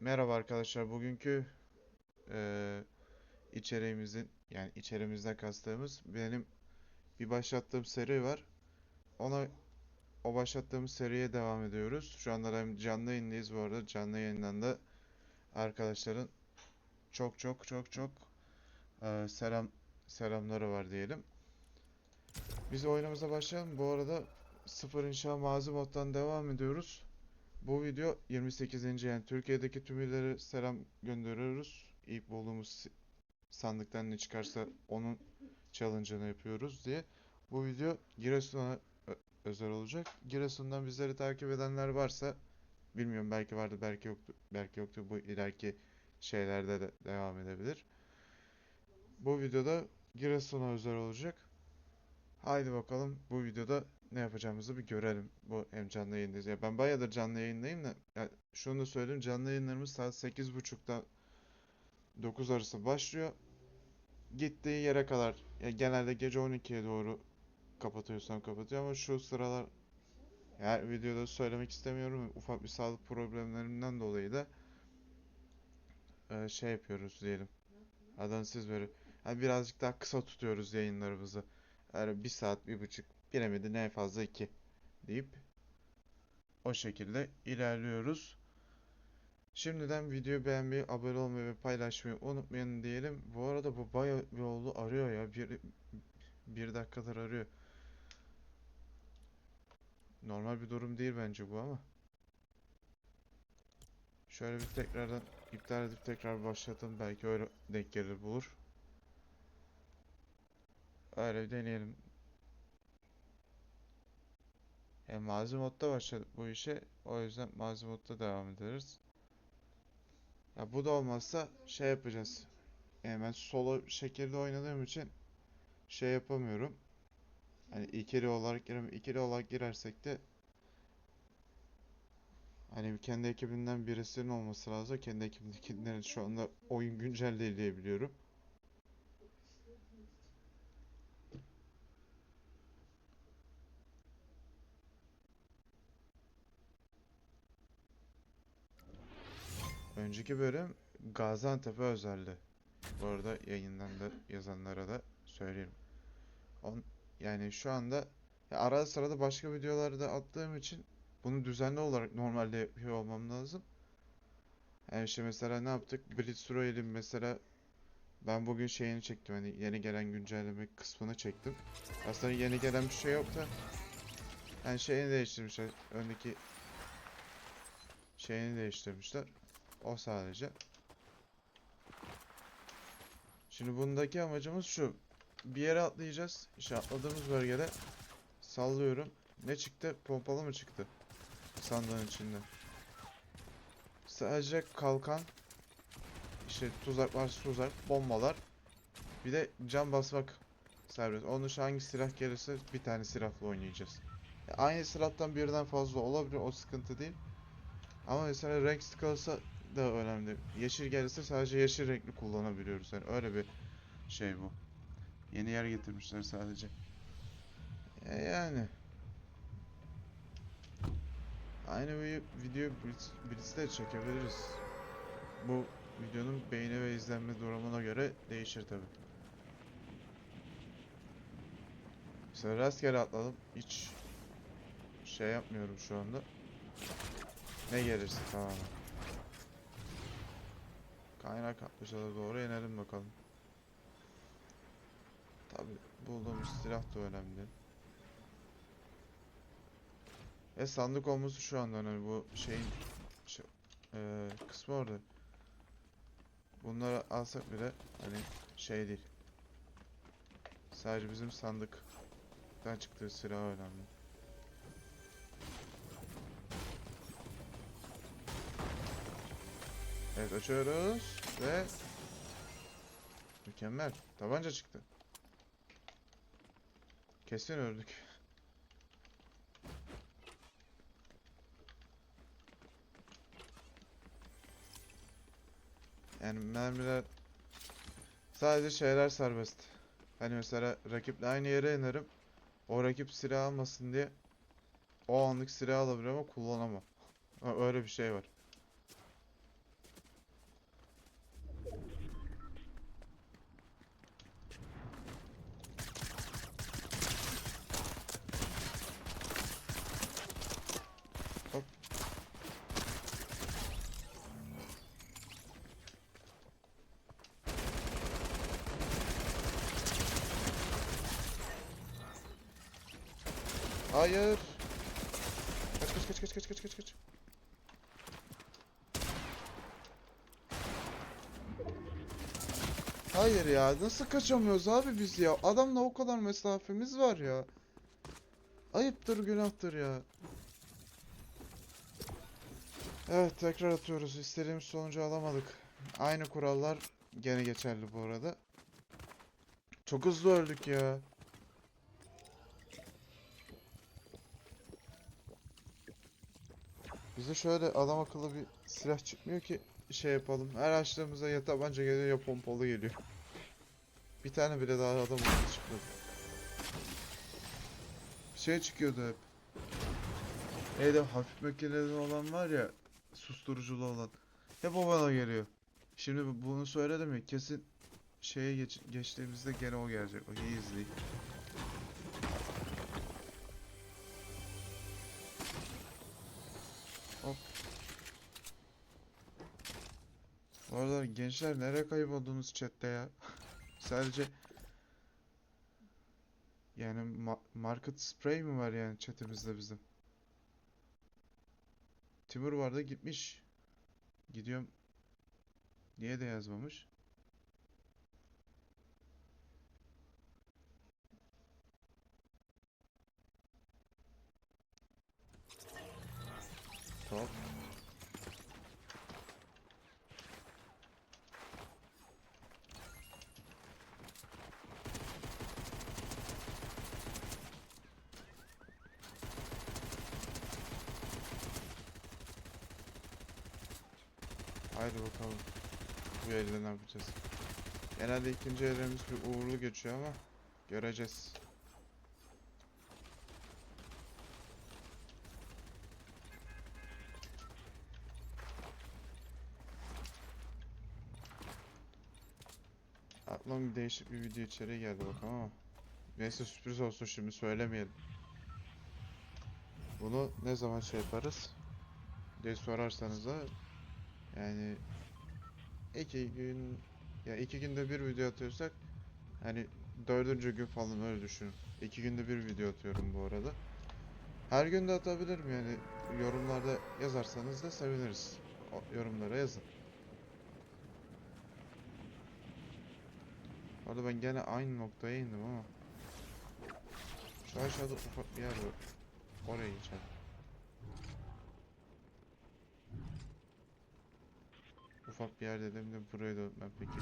Merhaba arkadaşlar. Bugünkü eee içeriğimizin yani içeriğimizden kastığımız benim bir başlattığım seri var. Ona o başlattığımız seriye devam ediyoruz. Şu anda hem canlı yayındayız bu arada. Canlı yayından da arkadaşların çok çok çok çok eee, selam selamları var diyelim. Biz oyunumuza başlayalım. Bu arada sıfır inşa mazi moddan devam ediyoruz. Bu video 28. yani Türkiye'deki tüm illere selam gönderiyoruz. İlk bulduğumuz sandıktan ne çıkarsa onun challenge'ını yapıyoruz diye. Bu video Giresun'a özel olacak. Giresun'dan bizleri takip edenler varsa bilmiyorum belki vardı belki yoktu belki yoktu bu ileriki şeylerde de devam edebilir. Bu videoda Giresun'a özel olacak. Haydi bakalım bu videoda ne yapacağımızı bir görelim. Bu hem canlı yayındayız. Ya ben bayağıdır canlı yayındayım da ya şunu da söyleyeyim canlı yayınlarımız saat 8.30'da 9 arası başlıyor. Gittiği yere kadar ya genelde gece 12'ye doğru kapatıyorsam kapatıyor ama şu sıralar ya videoda söylemek istemiyorum. Ufak bir sağlık problemlerimden dolayı da e, şey yapıyoruz diyelim. Adını siz böyle hani birazcık daha kısa tutuyoruz yayınlarımızı. Yani bir saat, bir buçuk, bilemedi en fazla iki deyip o şekilde ilerliyoruz. Şimdiden videoyu beğenmeyi, abone olmayı ve paylaşmayı unutmayın diyelim. Bu arada bu bayağı bir oldu arıyor ya. Bir, bir dakikadır arıyor. Normal bir durum değil bence bu ama. Şöyle bir tekrardan iptal edip tekrar başlatalım. Belki öyle denk gelir bulur. Öyle bir deneyelim. E, mazi modda başladık bu işe. O yüzden mazi modda devam ederiz. Ya bu da olmazsa şey yapacağız. Yani ben solo şekilde oynadığım için şey yapamıyorum. Hani ikili olarak girem ikili olarak girersek de hani kendi ekibinden birisinin olması lazım. Kendi ekibimdekilerin şu anda oyun güncel diye biliyorum. Önceki bölüm Gaziantep'e özeldi. Bu arada yayından da yazanlara da söyleyeyim. On, yani şu anda ya arada sırada başka videoları da attığım için bunu düzenli olarak normalde yapıyor olmam lazım. Yani işte mesela ne yaptık? Blitz Royale'in mesela ben bugün şeyini çektim hani yeni gelen güncelleme kısmını çektim. Aslında yeni gelen bir şey yok da yani şeyini değiştirmişler. Öndeki şeyini değiştirmişler. O sadece. Şimdi bundaki amacımız şu. Bir yere atlayacağız. İşte atladığımız bölgede sallıyorum. Ne çıktı? Pompalı mı çıktı? Sandığın içinde. Sadece kalkan, işte tuzaklar, tuzak, bombalar. Bir de cam basmak serbest. Onun dışında hangi silah gelirse bir tane silahla oynayacağız. Ya Aynı silahtan birden fazla olabilir. O sıkıntı değil. Ama mesela renk skalası da önemli. Yeşil gelirse sadece yeşil renkli kullanabiliyoruz. Yani öyle bir şey bu. Yeni yer getirmişler sadece. E yani. Aynı bir video Blitz, Blitz'te de çekebiliriz. Bu videonun beğeni ve izlenme durumuna göre değişir tabi. Mesela rastgele atladım. Hiç şey yapmıyorum şu anda. Ne gelirse tamamen. Kaynak atmışlara doğru inelim bakalım. Tabi bulduğumuz silah da önemli. Ve sandık olması şu anda önemli. Bu şeyin şey, eee, kısmı orada. Bunları alsak bile hani şey değil. Sadece bizim sandıktan çıktığı silah önemli. Evet açıyoruz ve mükemmel. Tabanca çıktı. Kesin öldük. Yani mermiler sadece şeyler serbest. Hani mesela rakiple aynı yere inerim. O rakip silah almasın diye o anlık silah alabilir ama kullanamam. Öyle bir şey var. Hayır. Kaç kaç kaç kaç kaç kaç kaç kaç. Hayır ya nasıl kaçamıyoruz abi biz ya? Adamla o kadar mesafemiz var ya. Ayıptır günahtır ya. Evet tekrar atıyoruz. İstediğimiz sonucu alamadık. Aynı kurallar gene geçerli bu arada. Çok hızlı öldük ya. Bize şöyle adam akıllı bir silah çıkmıyor ki şey yapalım. Her açtığımızda ya tabanca geliyor ya pompalı geliyor. Bir tane bile daha adam akıllı çıkmadı. Şey çıkıyordu hep. Neydi hafif makineli olan var ya susturuculu olan. Hep o bana geliyor. Şimdi bu- bunu söyledim ya kesin şeye geç, geçtiğimizde gene o gelecek. O iyi izleyin. Bu arada gençler nereye kayboldunuz chatte ya? Sadece yani ma- market spray mi var yani chatimizde bizim? Timur vardı gitmiş. Gidiyorum. Niye de yazmamış? Top. Haydi bakalım. Bu elde ne yapacağız? Genelde ikinci ellerimiz bir uğurlu geçiyor ama göreceğiz. Aklıma bir değişik bir video içeriği geldi bakalım ama Neyse sürpriz olsun şimdi söylemeyelim. Bunu ne zaman şey yaparız diye sorarsanız da yani iki gün ya iki günde bir video atıyorsak hani dördüncü gün falan öyle düşünün. İki günde bir video atıyorum bu arada. Her gün de atabilirim yani yorumlarda yazarsanız da seviniriz. O yorumlara yazın. Orada ben gene aynı noktaya indim ama. Şu aşağıda ufak bir yer var. Oraya geçelim. Ufak bir yer dedim de buraya dönmem peki.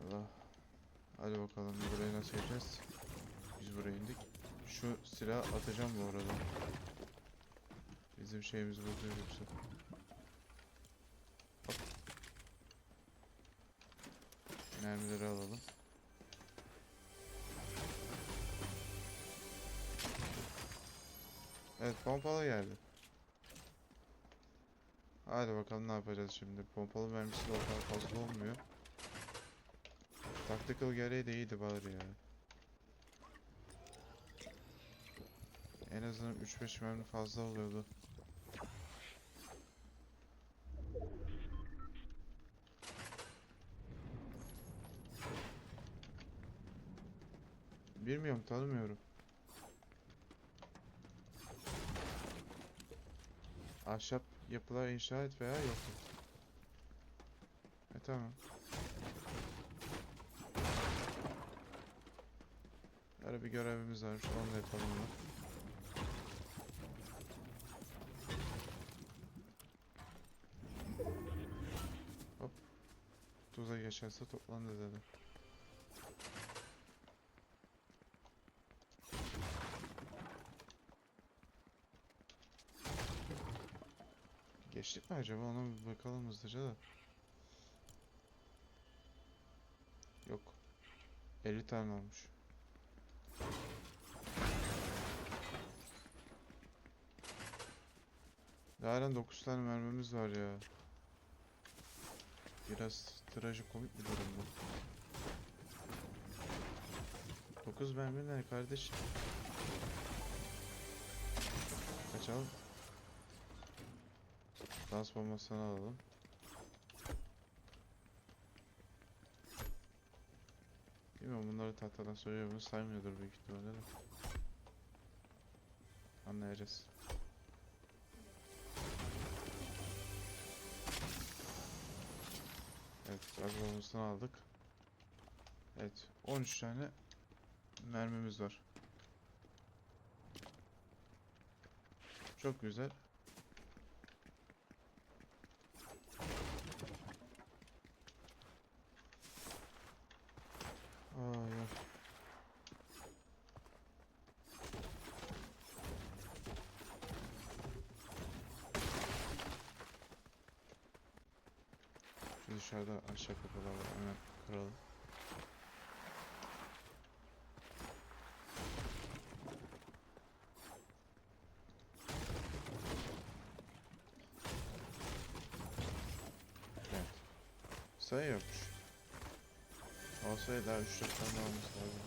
Allah. Hadi bakalım burayı nasıl yapacağız? Biz buraya indik. Şu silah atacağım bu arada. Bizim şeyimizi bozuyor yoksa. Mermileri alalım. Evet pompalı geldi. Hadi bakalım ne yapacağız şimdi. Pompalı mermisi de o kadar fazla olmuyor. Tactical gereği de iyiydi bari ya. En azından 3-5 mermi fazla oluyordu. Bilmiyorum tanımıyorum. Ahşap yapılar inşa et veya yok. E tamam. Böyle bir görevimiz var. Onu da yapalım hemen. Hop. Tuza geçerse toplandı dedim. Geçtik mi acaba? Ona bir bakalım hızlıca da. Yok. 50 tane olmuş. Halen 9 tane mermimiz var ya. Biraz trajikomik bir durum bu. 9 mermi ne kardeşim? kaçalım. Dans bombasını alalım. Bilmiyorum bunları tahtadan söylüyor bunu saymıyordur büyük ihtimalle de. Anlayacağız. Evet, gaz bombasını aldık. Evet, 13 tane mermimiz var. Çok güzel. Şu dışarıda aşağı kapılar var. Hemen kıralım. Evet. Sayı yokmuş. Olsaydı daha 3-4 tane olması lazım.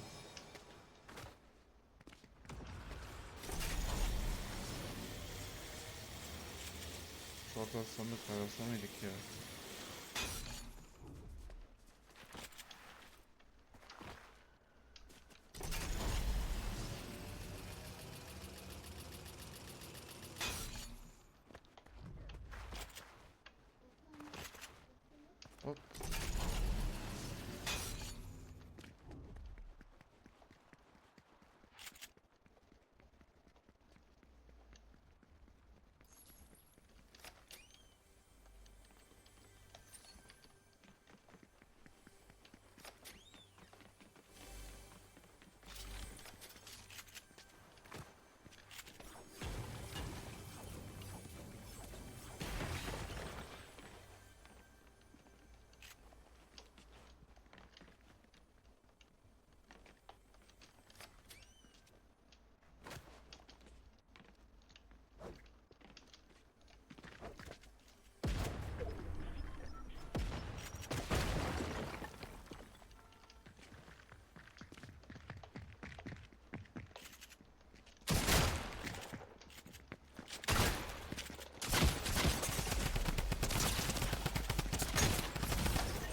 Az sandık var. Alsa mıydık ya? Hop.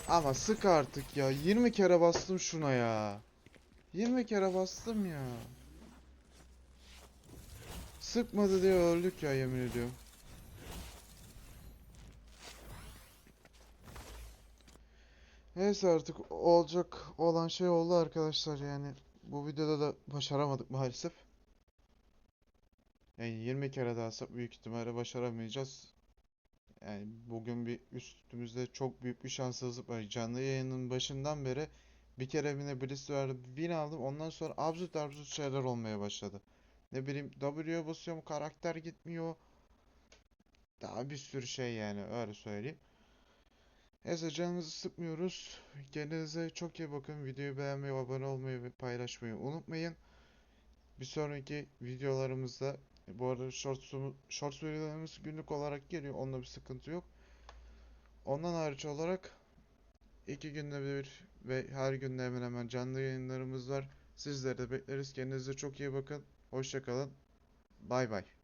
Ama sık artık ya. 20 kere bastım şuna ya. 20 kere bastım ya. Sıkmadı diye öldük ya yemin ediyorum. Neyse artık olacak olan şey oldu arkadaşlar yani. Bu videoda da başaramadık maalesef. Yani 20 kere daha büyük ihtimalle başaramayacağız. Yani bugün bir üstümüzde çok büyük bir şanssızlık var. Canlı yayının başından beri bir kere yine birisi vardı. Win aldım. Ondan sonra absürt absürt şeyler olmaya başladı. Ne bileyim W'ye basıyorum karakter gitmiyor. Daha bir sürü şey yani öyle söyleyeyim. Neyse canınızı sıkmıyoruz. Kendinize çok iyi bakın. Videoyu beğenmeyi, abone olmayı ve paylaşmayı unutmayın. Bir sonraki videolarımızda bu arada shorts, shorts videolarımız günlük olarak geliyor. Onda bir sıkıntı yok. Ondan hariç olarak iki günde bir ve her gün de hemen hemen canlı yayınlarımız var. Sizleri de bekleriz. Kendinize çok iyi bakın. Hoşça kalın. Bay bay.